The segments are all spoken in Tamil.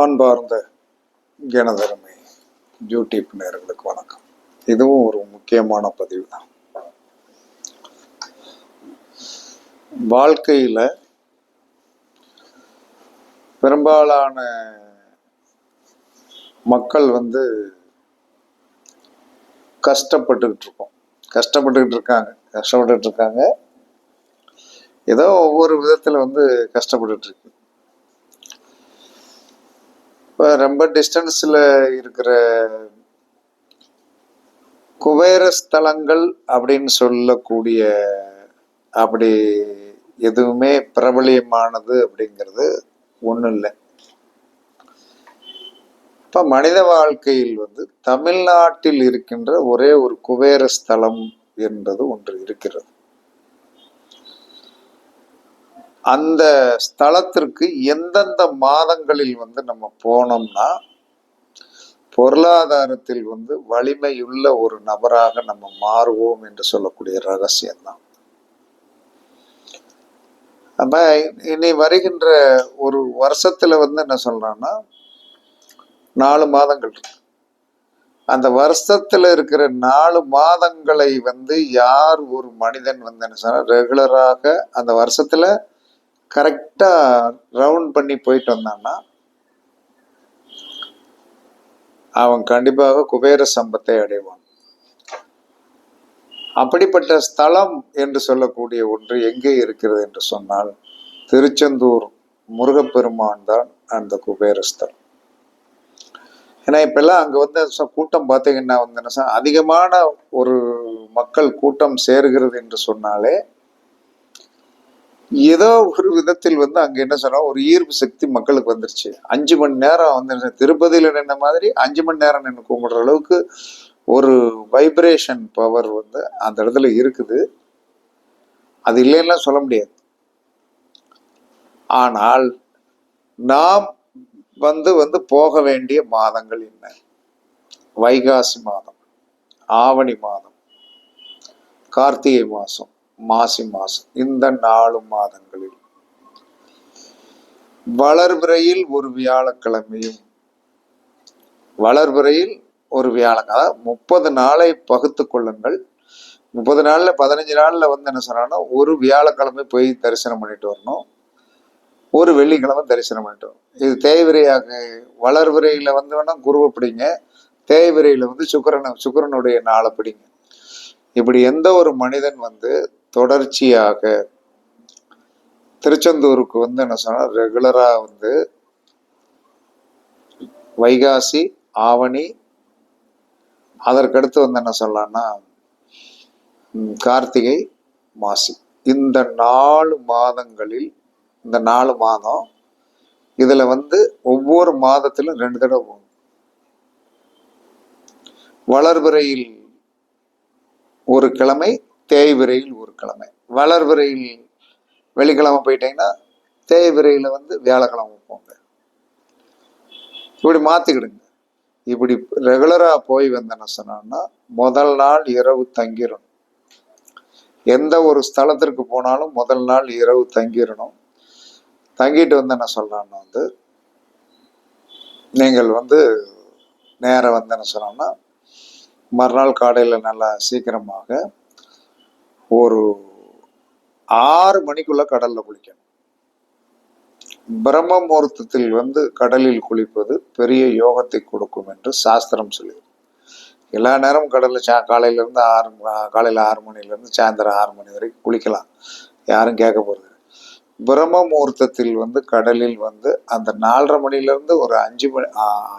அன்பார்ந்த கனதருமை யூடியூப் நேர்களுக்கு வணக்கம். இதுவும் ஒரு முக்கியமான பதிவு தான். வாழ்க்கையில் பெரும்பாலான மக்கள் வந்து கஷ்டப்பட்டுக்கிட்டு இருக்கோம். கஷ்டப்பட்டுக்கிட்டு இருக்காங்க. கஷ்டப்பட்டுக்கிட்டு இருக்காங்க. ஏதோ ஒவ்வொரு விதத்தில் வந்து கஷ்டப்பட்டுட்டு இருக்கு. இப்போ ரொம்ப டிஸ்டன்ஸில் இருக்கிற குபேர ஸ்தலங்கள் அப்படின்னு சொல்லக்கூடிய அப்படி எதுவுமே பிரபலியமானது அப்படிங்கிறது ஒன்றும் இல்லை. இப்போ மனித வாழ்க்கையில் வந்து தமிழ்நாட்டில் இருக்கின்ற ஒரே ஒரு குபேர ஸ்தலம் என்பது ஒன்று இருக்கிறது. அந்த ஸ்தலத்திற்கு எந்தெந்த மாதங்களில் வந்து நம்ம போனோம்னா பொருளாதாரத்தில் வந்து வலிமையுள்ள ஒரு நபராக நம்ம மாறுவோம் என்று சொல்லக்கூடிய ரகசியம்தான். நம்ம இனி வருகின்ற ஒரு வருஷத்துல வந்து என்ன சொல்றோம்னா நாலு மாதங்கள் இருக்கு. அந்த வருஷத்துல இருக்கிற நாலு மாதங்களை வந்து யார் ஒரு மனிதன் வந்து என்ன சொன்னா ரெகுலராக அந்த வருஷத்துல கரெக்டா ரவுண்ட் பண்ணி போயிட்டு வந்தான்னா அவன் கண்டிப்பாக குபேர சம்பத்தை அடைவான். அப்படிப்பட்ட ஸ்தலம் என்று சொல்லக்கூடிய ஒன்று எங்கே இருக்கிறது என்று சொன்னால் திருச்செந்தூர் முருகப்பெருமான் தான் அந்த குபேரஸ்தலம் ஏன்னா இப்பெல்லாம் அங்க வந்து கூட்டம் பார்த்தீங்கன்னா வந்து அதிகமான ஒரு மக்கள் கூட்டம் சேர்கிறது என்று சொன்னாலே ஏதோ ஒரு விதத்தில் வந்து அங்க என்ன சொன்னா ஒரு ஈர்ப்பு சக்தி மக்களுக்கு வந்துருச்சு. அஞ்சு மணி நேரம் வந்து திருப்பதியில் திருப்பதியில நின்ன மாதிரி அஞ்சு மணி நேரம் நின்று கும்பிடுற அளவுக்கு ஒரு வைப்ரேஷன் பவர் வந்து அந்த இடத்துல இருக்குது. அது இல்லைன்னா சொல்ல முடியாது. ஆனால் நாம் வந்து வந்து போக வேண்டிய மாதங்கள் என்ன? வைகாசி மாதம் ஆவணி மாதம் கார்த்திகை மாதம். மாசி மாசம் இந்த நாலு மாதங்களில். வளர்பிறையில் ஒரு வியாழக்கிழமையும் வளர்பிறையில் ஒரு வியாழக்கிழமை. அதாவது முப்பது நாளை பகுத்து கொள்ளுங்கள். முப்பது நாள்ல பதினஞ்சு நாள்ல வந்து என்ன சொன்னாங்கன்னா ஒரு வியாழக்கிழமை போய் தரிசனம் பண்ணிட்டு வரணும். ஒரு வெள்ளிக்கிழமை தரிசனம் பண்ணிட்டு வரணும். இது தேய்விரையாக வளர்விரையில வந்து வேணா குருவை பிடிங்க. தேய்விரையில வந்து சுக்கிரனை சுக்கிரனுடைய நாளை பிடிங்க. இப்படி எந்த ஒரு மனிதன் வந்து தொடர்ச்சியாக திருச்செந்தூருக்கு வந்து என்ன சொன்னால் ரெகுலராக வந்து வைகாசி ஆவணி அதற்கடுத்து வந்து என்ன சொல்லலாம்னா கார்த்திகை மாசி. இந்த நாலு மாதங்களில் இந்த நாலு மாதம் இதில் வந்து ஒவ்வொரு மாதத்திலும் ரெண்டு தடவை போகும். வளர்பிறையில் ஒரு கிழமை தேய்விரையில் ஒரு கிழமை. வளர்விரையில் வெள்ளிக்கிழமை போயிட்டீங்கன்னா தேய்விரையில வந்து வியாழக்கிழமை போங்க. இப்படி மாத்திக்கிடுங்க. இப்படி ரெகுலரா போய் வந்தேன்னு சொன்னோம்னா முதல் நாள் இரவு தங்கிடணும் எந்த ஒரு ஸ்தலத்திற்கு போனாலும் முதல் நாள் இரவு தங்கிடணும் தங்கிட்டு வந்து என்ன சொல்கிறான்னு வந்து நீங்கள் வந்து நேரம் வந்து என்ன சொன்னோம்னா மறுநாள் காலையில் நல்லா சீக்கிரமாக ஒரு ஆறு மணிக்குள்ள கடல்ல குளிக்கணும். பிரம்ம முகூர்த்தத்தில் வந்து கடலில் குளிப்பது பெரிய யோகத்தை கொடுக்கும் என்று சாஸ்திரம் சொல்லுது எல்லா நேரமும் கடல்ல சா காலையில இருந்து ஆறு காலையில் காலையில ஆறு மணில இருந்து சாயந்தரம் ஆறு மணி வரைக்கும் குளிக்கலாம். யாரும் கேட்க போறது பிரம்ம முகூர்த்தத்தில் வந்து கடலில் வந்து அந்த நாலரை மணில இருந்து ஒரு அஞ்சு மணி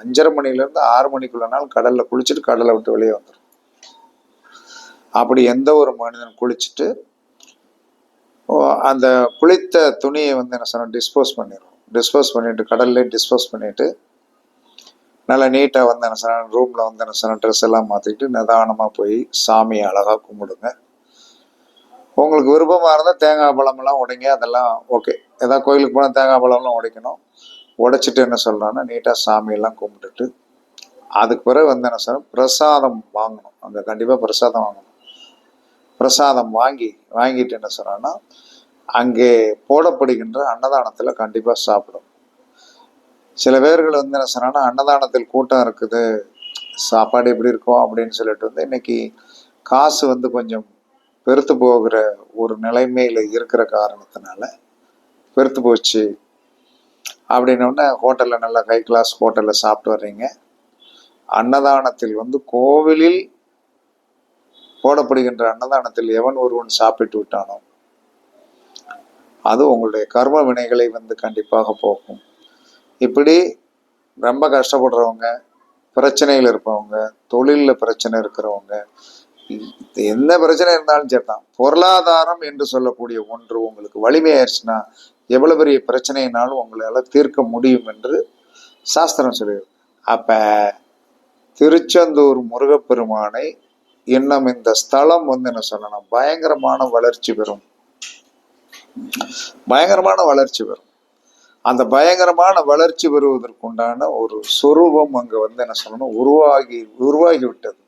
அஞ்சரை மணில இருந்து ஆறு மணிக்குள்ள நாள் கடல்ல குளிச்சுட்டு கடலை விட்டு வெளியே வந்துடும் அப்படி எந்த ஒரு மனிதன் குளிச்சுட்டு அந்த குளித்த துணியை வந்து என்ன சொன்ன டிஸ்போஸ் பண்ணிடும் டிஸ்போஸ் பண்ணிட்டு கடல்ல டிஸ்போஸ் பண்ணிட்டு நல்லா நீட்டாக வந்து என்ன சொன்ன ரூமில் வந்து என்ன சொன்ன ட்ரெஸ் எல்லாம் மாற்றிட்டு நிதானமாக போய் சாமியை அழகாக கும்பிடுங்க. உங்களுக்கு விருப்பமாக இருந்தால் தேங்காய் பழமெல்லாம் உடைங்க அதெல்லாம் ஓகே ஏதாவது கோயிலுக்கு போனால் தேங்காய் பழம்லாம் உடைக்கணும். உடைச்சிட்டு என்ன சொல்கிறான்னா நீட்டாக சாமியெல்லாம் கும்பிட்டுட்டு அதுக்கு பிறகு வந்து என்ன சொல்ற பிரசாதம் வாங்கணும். அங்கே கண்டிப்பாக பிரசாதம் வாங்கணும். பிரசாதம் வாங்கி வாங்கிட்டு என்ன சொன்னான்னா அங்கே போடப்படுகின்ற அன்னதானத்தில் கண்டிப்பாக சாப்பிடும். சில பேர்கள் வந்து என்ன சொன்னாங்கன்னா அன்னதானத்தில் கூட்டம் இருக்குது சாப்பாடு எப்படி இருக்கும் அப்படின்னு சொல்லிட்டு வந்து இன்னைக்கு காசு வந்து கொஞ்சம் பெருத்து போகிற ஒரு நிலைமையில் இருக்கிற காரணத்தினால பெருத்து போச்சு. அப்படின்னோடனே ஹோட்டலில் நல்லா ஹை கிளாஸ் ஹோட்டலில் சாப்பிட்டு வர்றீங்க. அன்னதானத்தில் வந்து கோவிலில் போடப்படுகின்ற அன்னதானத்தில் எவன் ஒருவன் சாப்பிட்டு விட்டானோ அது உங்களுடைய கர்ம வினைகளை வந்து கண்டிப்பாக போக்கும். இப்படி ரொம்ப கஷ்டப்படுறவங்க பிரச்சனையில் இருப்பவங்க தொழிலில் பிரச்சனை இருக்கிறவங்க என்ன பிரச்சனை இருந்தாலும் சரிதான். பொருளாதாரம் என்று சொல்லக்கூடிய ஒன்று உங்களுக்கு வலிமையாயிருச்சுன்னா எவ்வளவு பெரிய பிரச்சனைனாலும் உங்களால் தீர்க்க முடியும் என்று சாஸ்திரம் சொல்லுது அப்ப திருச்செந்தூர் முருகப்பெருமானை இன்னும் இந்த ஸ்தலம் வந்து என்ன சொல்லணும் பயங்கரமான வளர்ச்சி பெறும். பயங்கரமான வளர்ச்சி பெறும். அந்த பயங்கரமான வளர்ச்சி பெறுவதற்குண்டான ஒரு சொரூபம் அங்க வந்து என்ன சொல்லணும் உருவாகி உருவாகி விட்டது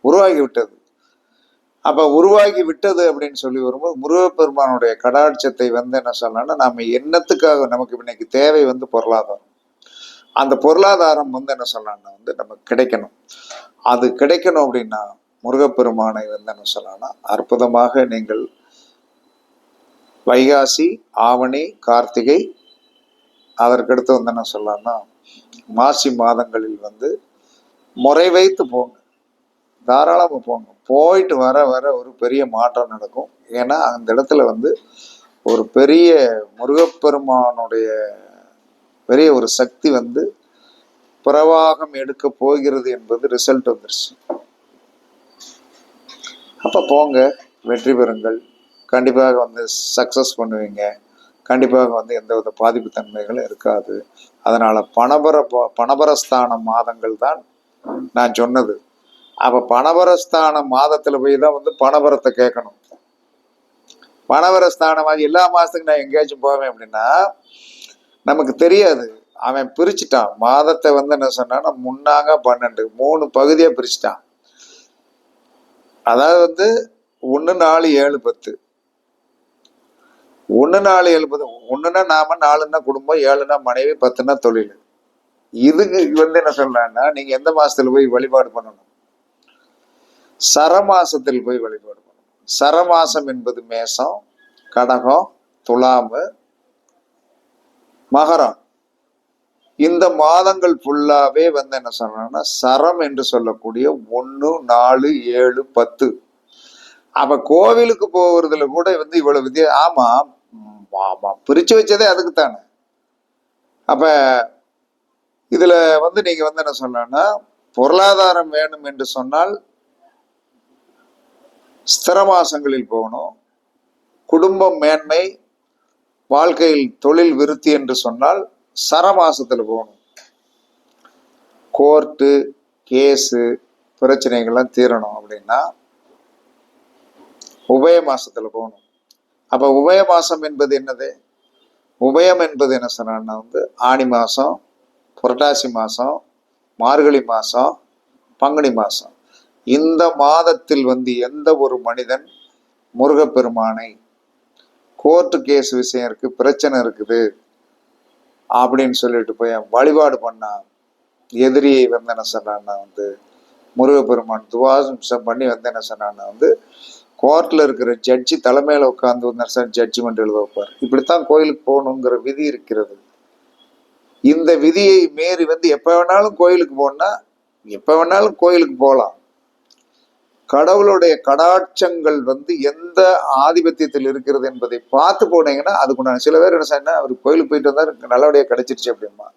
உருவாகி விட்டது அப்ப உருவாகி விட்டது அப்படின்னு சொல்லி வரும்போது முருகப்பெருமானுடைய கடாட்சத்தை வந்து என்ன சொல்லணும்னா நம்ம என்னத்துக்காக நமக்கு இன்னைக்கு தேவை வந்து பொருளாதாரம். அந்த பொருளாதாரம் வந்து என்ன சொல்லலாம்னா வந்து நமக்கு கிடைக்கணும். அது கிடைக்கணும் அப்படின்னா முருகப்பெருமானை வந்து என்ன சொல்லலாம்னா அற்புதமாக நீங்கள் வைகாசி ஆவணி கார்த்திகை அதற்கடுத்து வந்து என்ன சொல்லலாம்னா மாசி மாதங்களில் வந்து முறை வைத்து போங்க. தாராளமாக போங்க. போயிட்டு வர வர ஒரு பெரிய மாற்றம் நடக்கும். ஏன்னா அந்த இடத்துல வந்து ஒரு பெரிய முருகப்பெருமானுடைய பெரிய ஒரு சக்தி வந்து பிரவாகம் எடுக்க போகிறது என்பது ரிசல்ட் வந்துருச்சு. அப்போ போங்க வெற்றி பெறுங்கள். கண்டிப்பாக வந்து சக்ஸஸ் பண்ணுவீங்க. கண்டிப்பாக வந்து எந்த வித பாதிப்பு தன்மைகளும் இருக்காது. அதனால பணபர பணபரஸ்தான மாதங்கள் தான் நான் சொன்னது. அப்ப பணபரஸ்தான மாதத்துல போய் தான் வந்து பணபரத்தை கேட்கணும். பணபரஸ்தானம் எல்லா மாதத்துக்கும் நான் எங்கேயாச்சும் போவேன் அப்படின்னா நமக்கு தெரியாது. அவன் பிரிச்சுட்டான். மாதத்தை வந்து என்ன சொன்னான்னா முன்னாங்க பன்னெண்டு மூணு பகுதியா பிரிச்சுட்டான். அதாவது வந்து ஒன்று நாலு ஏழு பத்து. ஒன்று நாலு ஏழு பத்து ஒன்றுனா நாம நாலுன்னா குடும்பம் ஏழுனா மனைவி பத்துனா தொழில். இதுக்கு வந்து என்ன சொல்றான்னா நீங்க எந்த மாசத்துல போய் வழிபாடு பண்ணணும்? சரமாசத்தில் போய் வழிபாடு பண்ணணும். சரமாசம் என்பது மேசம் கடகம் துலாம்பு மகரம். இந்த மாதங்கள் ஃபுல்லாவே வந்து என்ன சொல்றாங்கன்னா சரம் என்று சொல்லக்கூடிய ஒன்று நாலு ஏழு பத்து. அப்ப கோவிலுக்கு போகிறதுல கூட வந்து இவ்வளவு வித்தியா ஆமா ஆமா பிரிச்சு வச்சதே அதுக்கு தானே அப்ப இதுல வந்து நீங்க வந்து என்ன சொல்லணும்னா பொருளாதாரம் வேணும் என்று சொன்னால் ஸ்திரமாசங்களில் போகணும். குடும்பம் மேன்மை வாழ்க்கையில் தொழில் விருத்தி என்று சொன்னால் சரமாசத்தில் போகணும். கோர்ட்டு கேஸு பிரச்சனைகள்லாம் தீரணும் அப்படின்னா உபய மாசத்தில் போகணும். அப்போ உபய மாசம் என்பது என்னது? உபயம் என்பது என்ன சொன்னா வந்து ஆணி மாதம் புரட்டாசி மாதம் மார்கழி மாதம் பங்குனி மாதம் இந்த மாதத்தில் வந்து எந்த ஒரு மனிதன் முருகப்பெருமானை கோர்ட்டு கேஸ் விஷயம் இருக்கு பிரச்சனை இருக்குது அப்படின்னு சொல்லிட்டு போய் வழிபாடு பண்ணான் எதிரியை வந்து என்ன சொன்னான்னா வந்து முருகப்பெருமான் துவாசம் பண்ணி வந்து என்ன சொன்னான்னா வந்து கோர்ட்ல இருக்கிற ஜட்ஜி தலைமையில உட்காந்து வந்து ஜட்ஜ்மெண்ட் எழுத வைப்பார். இப்படித்தான் கோயிலுக்கு போகணுங்கிற விதி இருக்கிறது. இந்த விதியை மீறி வந்து எப்ப வேணாலும் கோயிலுக்கு போனா எப்ப வேணாலும் கோயிலுக்கு போகலாம். கடவுளுடைய கடாட்சங்கள் வந்து எந்த ஆதிபத்தியத்தில் இருக்கிறது என்பதை பார்த்து போனீங்கன்னா அதுக்குண்டான சில பேர் என்ன சொன்னா அவர் கோயிலுக்கு போயிட்டு வந்தா நல்லபடியாக கிடைச்சிருச்சு அப்படிமா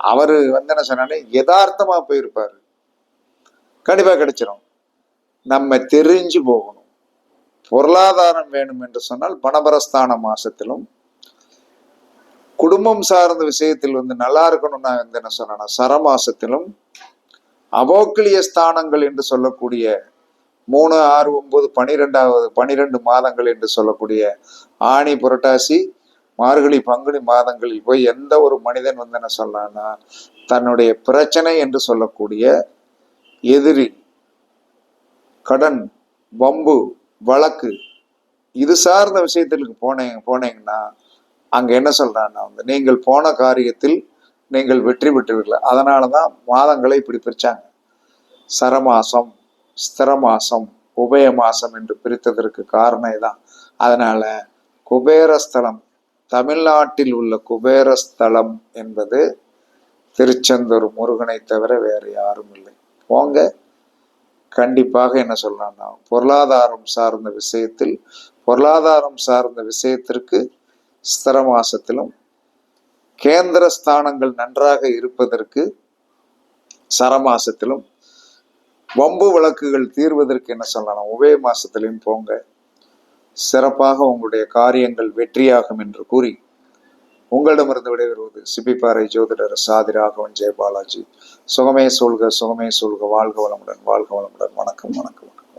அவரு வந்து என்ன சொன்னானே யதார்த்தமா போயிருப்பாரு. கண்டிப்பா கிடைச்சிடும் நம்ம தெரிஞ்சு போகணும். பொருளாதாரம் வேணும் என்று சொன்னால் பணபரஸ்தான மாசத்திலும் குடும்பம் சார்ந்த விஷயத்தில் வந்து நல்லா இருக்கணும் நான் வந்து என்ன சொன்னா சரமாசத்திலும் அபோக்கிலிய ஸ்தானங்கள் என்று சொல்லக்கூடிய மூணு ஆறு ஒன்பது பனிரெண்டாவது பனிரெண்டு மாதங்கள் என்று சொல்லக்கூடிய ஆணி புரட்டாசி மார்கழி பங்குனி மாதங்களில் போய் எந்த ஒரு மனிதன் வந்து என்ன சொல்லான்னா தன்னுடைய பிரச்சனை என்று சொல்லக்கூடிய எதிரி கடன் வம்பு வழக்கு இது சார்ந்த விஷயத்திற்கு போனீங்க போனீங்கன்னா அங்கே என்ன சொல்கிறான்னா வந்து நீங்கள் போன காரியத்தில் நீங்கள் வெற்றி பெற்றுவீர்கள் அதனால தான் மாதங்களை இப்படி பிரித்தாங்க சரமாசம் ஸ்திரமாசம் உபய மாசம் என்று பிரித்ததற்கு காரணம் தான் அதனால குபேரஸ்தலம் தமிழ்நாட்டில் உள்ள குபேரஸ்தலம் என்பது திருச்செந்தூர் முருகனை தவிர வேறு யாரும் இல்லை. போங்க கண்டிப்பாக என்ன சொல்லலாம்னா பொருளாதாரம் சார்ந்த விஷயத்தில் பொருளாதாரம் சார்ந்த விஷயத்திற்கு ஸ்திர மாசத்திலும் கேந்திர ஸ்தானங்கள் நன்றாக இருப்பதற்கு சரமாசத்திலும் வம்பு வழக்குகள் தீர்வதற்கு என்ன சொல்லலாம்? உபய மாசத்திலையும் போங்க. சிறப்பாக உங்களுடைய காரியங்கள் வெற்றியாகும் என்று கூறி உங்களிடமிருந்து விடைபெறுவது சிப்பிப்பாறை ஜோதிடர் சாதி ராகவன் ஜெயபாலாஜி. சுகமே சொல்க சுகமே சொல்க வாழ்க வளமுடன் வாழ்க வளமுடன். வணக்கம் வணக்கம் வணக்கம்.